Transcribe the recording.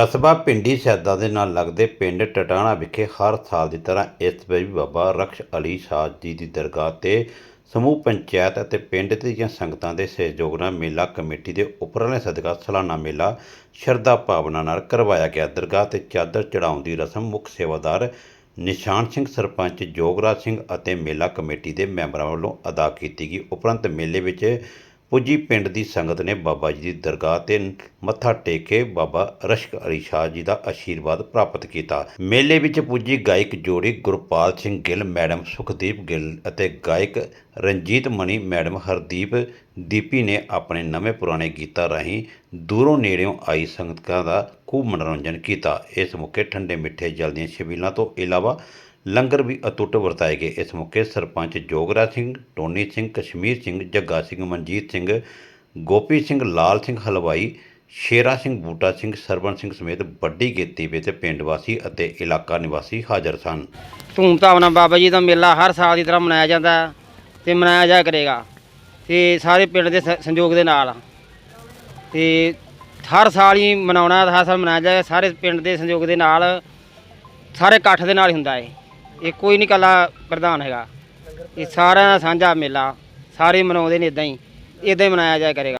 ਕਸਬਾ ਪਿੰਡੀ ਸੈਦਾ ਦੇ ਨਾਲ ਲੱਗਦੇ ਪਿੰਡ ਟਟਾਣਾ ਵਿਖੇ ਹਰ ਸਾਲ ਦੀ ਤਰ੍ਹਾਂ ਇਸ ਵਾਰ ਵੀ ਬਾਬਾ ਰਕਸ਼ ਅਲੀ ਸ਼ਾਹ ਜੀ ਦੀ ਦਰਗਾਹ ਤੇ ਸਮੂਹ ਪੰਚਾਇਤ ਅਤੇ ਪਿੰਡ ਦੀਆਂ ਸੰਗਤਾਂ ਦੇ ਸਹਿਯੋਗ ਨਾਲ ਮੇਲਾ ਕਮੇਟੀ ਦੇ ਉਪਰਾਲੇ ਸਦਕਾ ਸਾਲਾਨਾ ਮੇਲਾ ਸ਼ਰਧਾ ਭਾਵਨਾ ਨਾਲ ਕਰਵਾਇਆ ਗਿਆ। ਦਰਗਾਹ ਤੇ ਚਾਦਰ ਚੜਾਉਣ ਦੀ ਰਸਮ ਮੁੱਖ ਸੇਵਾਦਾਰ ਨਿਸ਼ਾਨ ਸਿੰਘ, ਸਰਪੰਚ ਜੋਗਰਾਜ ਸਿੰਘ ਅਤੇ ਮੇਲਾ ਕਮੇਟੀ ਦੇ ਮੈਂਬਰਾਂ ਵੱਲੋਂ ਅਦਾ ਕੀਤੀ ਗਈ। ਉਪਰੰਤ ਮੇਲੇ ਵਿੱਚ ਪੁੱਜੀ ਪਿੰਡ ਦੀ ਸੰਗਤ ਨੇ ਬਾਬਾ ਜੀ ਦੀ ਦਰਗਾਹ ਤੇ ਮੱਥਾ ਟੇਕ ਕੇ ਬਾਬਾ ਰਸ਼ਕ ਅਲੀ ਸ਼ਾਹ ਜੀ ਦਾ ਆਸ਼ੀਰਵਾਦ ਪ੍ਰਾਪਤ ਕੀਤਾ। ਮੇਲੇ ਵਿੱਚ ਪੁੱਜੀ ਗਾਇਕ ਜੋੜੀ ਗੁਰਪਾਲ ਸਿੰਘ ਗਿੱਲ, ਮੈਡਮ ਸੁਖਦੀਪ ਗਿੱਲ ਅਤੇ ਗਾਇਕ ਰਣਜੀਤ ਮਣੀ ਮੈਡਮ ਹਰਦੀਪ ਦੀਪੀ ਨੇ ਆਪਣੇ ਨਵੇਂ ਪੁਰਾਣੇ ਗੀਤਾਂ ਰਾਹੀਂ ਦੂਰੋਂ ਨੇੜਿਓਂ ਆਈ ਸੰਗਤਾਂ ਦਾ ਖੂਬ ਮਨੋਰੰਜਨ ਕੀਤਾ। ਇਸ ਮੌਕੇ ਠੰਡੇ ਮਿੱਠੇ ਜਲ ਦੀਆਂ ਛਬੀਲਾਂ ਤੋਂ ਇਲਾਵਾ ਲੰਗਰ ਵੀ ਅਟੁੱਟ ਵਰਤਾਏ ਗਏ। ਇਸ ਮੌਕੇ ਸਰਪੰਚ ਜੋਗਰਾ ਸਿੰਘ, ਟੋਨੀ ਸਿੰਘ, ਕਸ਼ਮੀਰ ਸਿੰਘ, ਜੱਗਾ ਸਿੰਘ, ਮਨਜੀਤ ਸਿੰਘ, ਗੋਪੀ ਸਿੰਘ, ਲਾਲ ਸਿੰਘ, ਹਲਵਾਈ, ਸ਼ੇਰਾ ਸਿੰਘ, ਬੂਟਾ ਸਿੰਘ ਸਰਵਣ ਸਿੰਘ ਸਮੇਤ ਵੱਡੀ ਗਿਣਤੀ ਵਿੱਚ ਪਿੰਡ ਵਾਸੀ ਅਤੇ ਇਲਾਕਾ ਨਿਵਾਸੀ ਹਾਜ਼ਰ ਸਨ। ਧੂਮਧਾਮ ਨਾਲ ਬਾਬਾ ਜੀ ਦਾ ਮੇਲਾ ਹਰ ਸਾਲ ਦੀ ਤਰ੍ਹਾਂ ਮਨਾਇਆ ਜਾਂਦਾ ਹੈ ਤੇ ਮਨਾਇਆ ਜਾ ਕਰੇਗਾ। ਤੇ ਸਾਰੇ ਪਿੰਡ ਦੇ ਸ- ਸੰਯੋਗ ਦੇ ਨਾਲ। ਤੇ ਹਰ ਸਾਲ ਹੀ ਮਨਾਉਣਾ, ਹਰ ਸਾਲ ਮਨਾਇਆ ਜਾਏਗਾ ਸਾਰੇ ਪਿੰਡ ਦੇ ਸੰਯੋਗ ਦੇ ਨਾਲ, ਸਾਰੇ ਇਕੱਠ ਦੇ ਨਾਲ ਹੀ ਹੁੰਦਾ ਹੈ। ਇਹ ਕੋਈ ਨਹੀਂ ਕੱਲਾ ਪ੍ਰਧਾਨ ਹੈਗਾ। ਇਹ ਸਾਰਿਆਂ ਦਾ ਸਾਂਝਾ ਮੇਲਾ, ਸਾਰੇ ਮਨਾਉਂਦੇ ਨੇ ਇਦਾਂ ਹੀ। ਇਦਾਂ ਹੀ ਮਨਾਇਆ ਜਾਇਆ ਕਰੇਗਾ।